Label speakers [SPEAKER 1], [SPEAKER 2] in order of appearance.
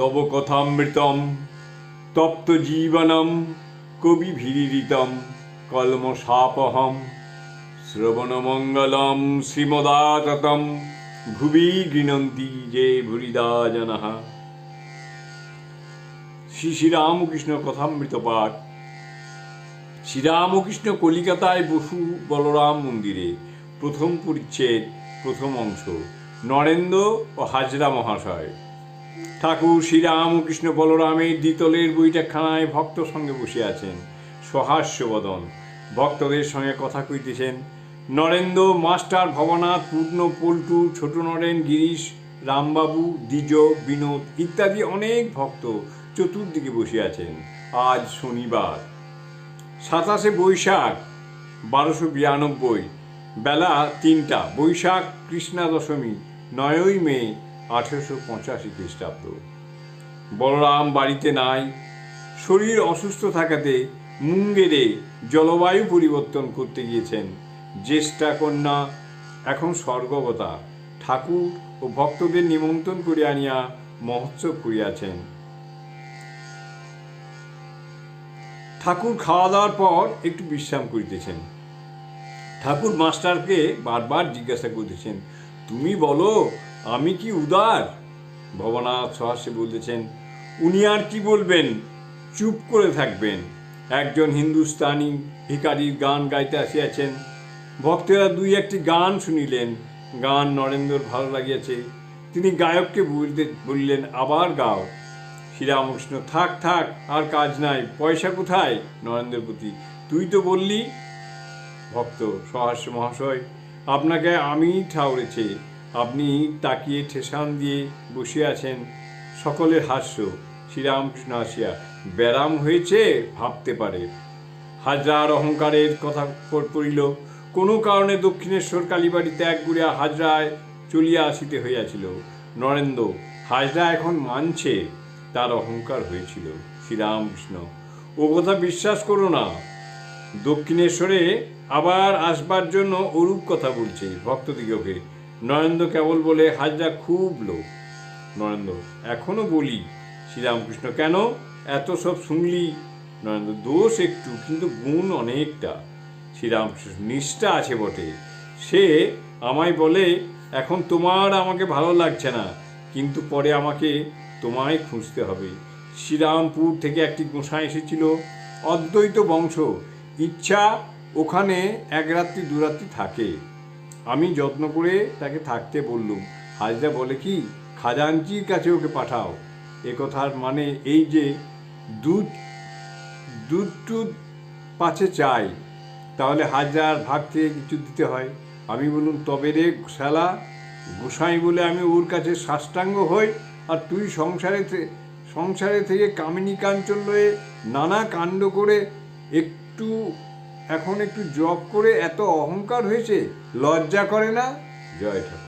[SPEAKER 1] তব কথামৃতম, তপ্ত জীবনম, কবি ভীরিতম কলমশাপহম শ্রবণমঙ্গলম, শ্রীমদাততম, ভুবি গৃণন্তি যে ভুরিদা জনঃ শ্রী শ্রীরামকৃষ্ণ কথামৃত পাঠ। শ্রীরামকৃষ্ণ কলিকাতায় বসু বলরাম মন্দিরে প্রথম পরিচ্ছেদ, প্রথম অংশ, নরেন্দ্র ও হাজরা মহাশয়। ঠাকুর শ্রীরামকৃষ্ণ বলরামের দ্বিতলের বৈঠকখানায় ভক্ত সঙ্গে বসে আছেন। সহাস্যবদন। ভক্তদের সঙ্গে কথা কইতেছেন, নরেন্দ্র, মাস্টার ভবনাথ, পূর্ণ পল্টু, ছোট নরেন, গিরিশ, রামবাবু, দ্বিজ, বিনোদ ইত্যাদি অনেক ভক্ত চতুর্দিকে বসে আছেন। আজ শনিবার। সাতাশে বৈশাখ, বারোশো বিরানব্বই। বেলা তিনটা। বৈশাখ কৃষ্ণা দশমী নয়ই মে আঠেরোশো পঁচাশি খ্রিস্টাব্দ। বলরাম বাড়িতে নাই, শরীর অসুস্থ থাকাতে মুঙ্গেরে জলবায়ু পরিবর্তন করতে গিয়েছেন জ্যেষ্ঠা কন্যা এখন স্বর্গবতা, ঠাকুর ও ভক্তদের নিমন্ত্রণ করে আনিয়া মহোৎসব করিয়াছেন। ঠাকুর খাওয়া দাওয়ার পর একটু বিশ্রাম করিতেছেন। ঠাকুর মাস্টারকে বারবার জিজ্ঞাসা করিতেছেন, তুমি বলো আমি কি উদার? ভবনাথ সহাস্যে বলতেছেন, উনি আর কি বলবেন? চুপ করে থাকবেন। একজন হিন্দুস্তানি ভিকারির গান গাইতে আসিয়াছেন। ভক্তেরা দুই একটি গান শুনিলেন। গান নরেন্দ্রর ভালো লাগিয়াছে। তিনি গায়ককে বলতে বললেন, আবার গাও। শ্রীরামকৃষ্ণ, থাক থাক, আর কাজ নাই। পয়সা কোথায়? নরেন্দ্রের প্রতি। তুই তো বললি, ভক্ত সহাস্য মহাশয়, আপনাকে আমি ঠাউরেছে আপনি তাকিয়ে ঠেসান দিয়ে বসে আছেন। সকলের হাস্য, শ্রীরামকৃষ্ণ আসিয়া ব্যারাম হয়েছে ভাবতে পারে। হাজরার অহংকারের কথা পড়িল। কোনো কারণে দক্ষিণেশ্বর কালীবাড়ি ত্যাগ করিয়া হাজরায় চলিয়া আসিতে হইয়াছিল। নরেন্দ্র, হাজরা এখন মানছে তার অহংকার হয়েছিল। শ্রীরামকৃষ্ণ, ও কথা বিশ্বাস করো না। দক্ষিণেশ্বরে আবার আসবার জন্য অরূপ কথা বলছে ভক্তদিগকে। নরেন্দ্র কেবল বলে হাজরা খুব লোক নরেন্দ্র, এখনও বলি, শ্রীরামকৃষ্ণ, কেন? এত সব শুনলি? নরেন্দ্র, দোষ একটু, কিন্তু গুণ অনেকটা। শ্রীরামকৃষ্ণ, নিষ্ঠা আছে বটে। সে আমায় বলে, এখন তোমার আমাকে ভালো লাগছে না, কিন্তু পরে আমাকে তোমায় খুঁজতে হবে। শ্রীরামপুর থেকে একটি গোঁসাই এসেছিল, অদ্বৈত বংশ। ইচ্ছা ওখানে এক রাত্রি, দু রাত্রি থাকে। আমি যত্ন করে তাকে থাকতে বললুম। হাজরা বলে কি, খাজাঞ্চির কাছে ওকে পাঠাও। এ কথার মানে এই যে দুধ দুধ টুধ পাছে চাই, তাহলে হাজার ভাগ থেকে কিছু দিতে হয়। আমি বলুন তবে রে শালা, গোসাই বলে আমি ওর কাছে সাষ্টাঙ্গ হই, আর তুই সংসারে সংসারে থেকে কামিনী কাঞ্চন লয়ে নানা কাণ্ড করে একটু এখন একটু জব করে এত অহংকার হয়েছে লজ্জা করে না? জয় ঠাকুর।